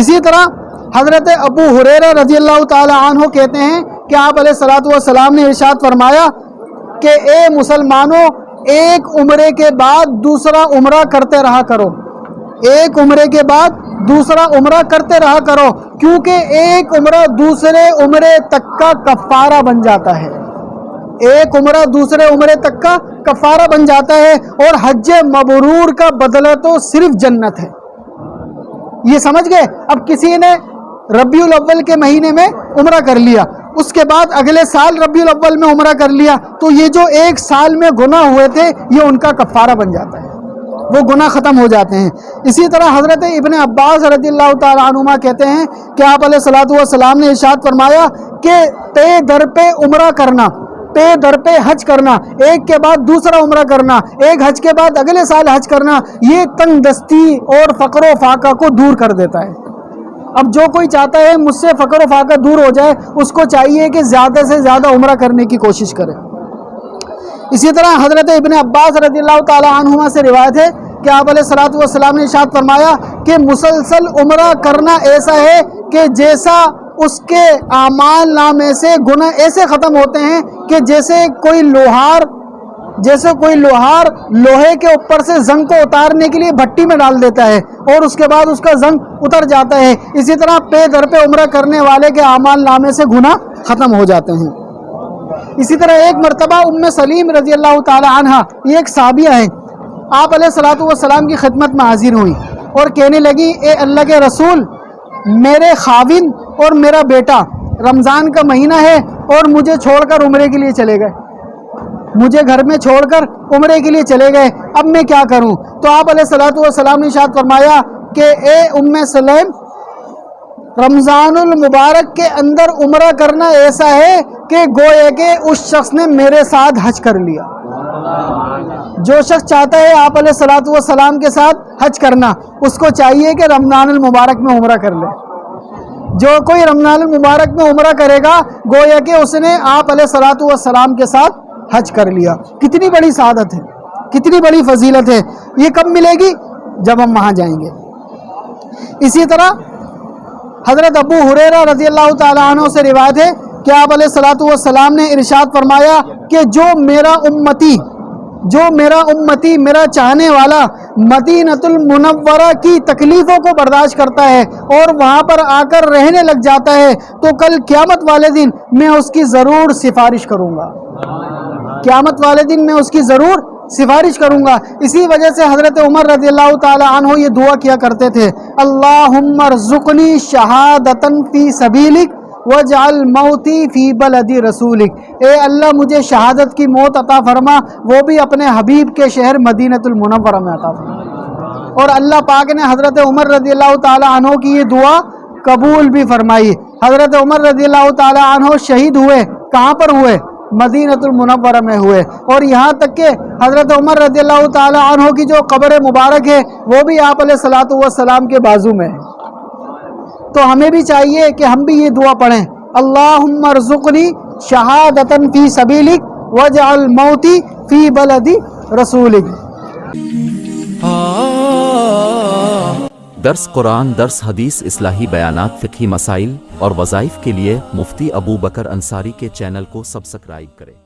اسی طرح حضرت ابو حریرہ رضی اللہ تعالی عنہ کہتے ہیں کہ آپ علیہ السلاۃ والسلام نے ارشاد فرمایا کہ اے مسلمانوں، ایک عمرے کے بعد دوسرا عمرہ کرتے رہا کرو۔ ایک عمرے کے بعد دوسرا عمرہ کرتے رہا کرو، کیونکہ ایک عمرہ دوسرے عمرے تک کا کفارہ بن جاتا ہے۔ ایک عمرہ دوسرے عمرے تک کا کفارہ بن جاتا ہے اور حج مبرور کا بدلہ تو صرف جنت ہے۔ یہ سمجھ گئے؟ اب کسی نے ربیع الاول کے مہینے میں عمرہ کر لیا، اس کے بعد اگلے سال ربیع الاول میں عمرہ کر لیا، تو یہ جو ایک سال میں گناہ ہوئے تھے، یہ ان کا کفارہ بن جاتا ہے۔ وہ گناہ ختم ہو جاتے ہیں۔ اسی طرح حضرت ابن عباس رضی اللہ تعالیٰ عنما کہتے ہیں کہ آپ علیہ صلاۃ والسلام نے ارشاد فرمایا کہ پے در پہ عمرہ کرنا۔ پے در پہ حج کرنا، ایک کے بعد دوسرا عمرہ کرنا، ایک حج کے بعد اگلے سال حج کرنا، یہ تنگ دستی اور فقر و فاقہ کو دور کر دیتا ہے۔ اب جو کوئی چاہتا ہے مجھ سے فقر و فاقہ دور ہو جائے، اس کو چاہیے کہ زیادہ سے زیادہ عمرہ کرنے کی کوشش کرے۔ اسی طرح حضرت ابن عباس رضی اللہ تعالی عنہما سے روایت ہے کہ آپ علیہ صلاحت والسلام نے ارشاد فرمایا کہ مسلسل عمرہ کرنا ایسا ہے کہ جیسا اس کے اعمال نامے سے گناہ ایسے ختم ہوتے ہیں کہ جیسے کوئی لوہار، جیسے کوئی لوہار لوہے کے اوپر سے زنگ کو اتارنے کے لیے بھٹی میں ڈال دیتا ہے اور اس کے بعد اس کا زنگ اتر جاتا ہے۔ اسی طرح پے در پہ عمرہ کرنے والے کے اعمال نامے سے گناہ ختم ہو جاتے ہیں۔ اسی طرح ایک مرتبہ ام سلیم رضی اللہ تعالی عنہ یہ ایک صحابیہ ہیں۔ آپ علیہ صلاۃ والسلام کی خدمت میں حاضر ہوئی اور کہنے لگی اے اللہ کے رسول، میرے خاوند اور میرا بیٹا رمضان کا مہینہ ہے اور مجھے چھوڑ کر عمرے کے لیے چلے گئے۔ مجھے گھر میں چھوڑ کر عمرے کے لیے چلے گئے۔ اب میں کیا کروں؟ تو آپ علیہ صلاحت والسلام نے شاد فرمایا کہ اے ام سلیم رمضان المبارک کے اندر عمرہ کرنا ایسا ہے کہ گوئے کہ اس شخص نے میرے ساتھ حج کر لیا۔ جو شخص چاہتا ہے آپ علیہ صلاحت والسلام کے ساتھ حج کرنا، اس کو چاہیے کہ رمضان المبارک میں عمرہ کر لے۔ جو کوئی رمضان المبارک میں عمرہ کرے گا، گویا کہ اس نے آپ علیہ صلاحت والسلام کے ساتھ حج کر لیا۔ کتنی بڑی سعادت ہے، کتنی بڑی فضیلت ہے۔ یہ کب ملے گی؟ جب ہم وہاں جائیں گے۔ اسی طرح حضرت ابو حریرہ رضی اللہ تعالیٰ عنہ سے روایت ہے کہ آپ علیہ صلاحت والسلام نے ارشاد فرمایا کہ جو میرا امتی جو میرا امتی، میرا چاہنے والا مدینت المنورہ کی تکلیفوں کو برداشت کرتا ہے اور وہاں پر آ کر رہنے لگ جاتا ہے، تو کل قیامت والے دن میں اس کی ضرور سفارش کروں گا۔ قیامت والے دن میں اس کی ضرور سفارش کروں گا۔ اسی وجہ سے حضرت عمر رضی اللہ تعالی عنہ یہ دعا کیا کرتے تھے، اللہم ارزقنی شہادتن فی سبیلک وجعل موتی فی بلدی رسولک اے اللہ، مجھے شہادت کی موت عطا فرما۔ وہ بھی اپنے حبیب کے شہر مدینت المنورہ میں عطا فرما۔ اور اللہ پاک نے حضرت عمر رضی اللہ تعالی عنہ کی یہ دعا قبول بھی فرمائی۔ حضرت عمر رضی اللہ تعالی عنہ شہید ہوئے۔ کہاں پر ہوئے؟ مدینت المنورہ میں ہوئے۔ اور یہاں تک کہ حضرت عمر رضی اللہ تعالی عنہ کی جو قبر مبارک ہے، وہ بھی آپ علیہ صلاۃ والسلام کے بازو میں ہے۔ تو ہمیں بھی چاہیے کہ ہم بھی یہ دعا پڑھیں۔ اللہم ارزقنی شہادتن فی سبیلک وجعل موتی فی بلدی رسولک۔ درس قرآن، درس حدیث، اصلاحی بیانات، فقہی مسائل اور وظائف کے لیے مفتی ابو بکر انصاری کے چینل کو سبسکرائب کریں۔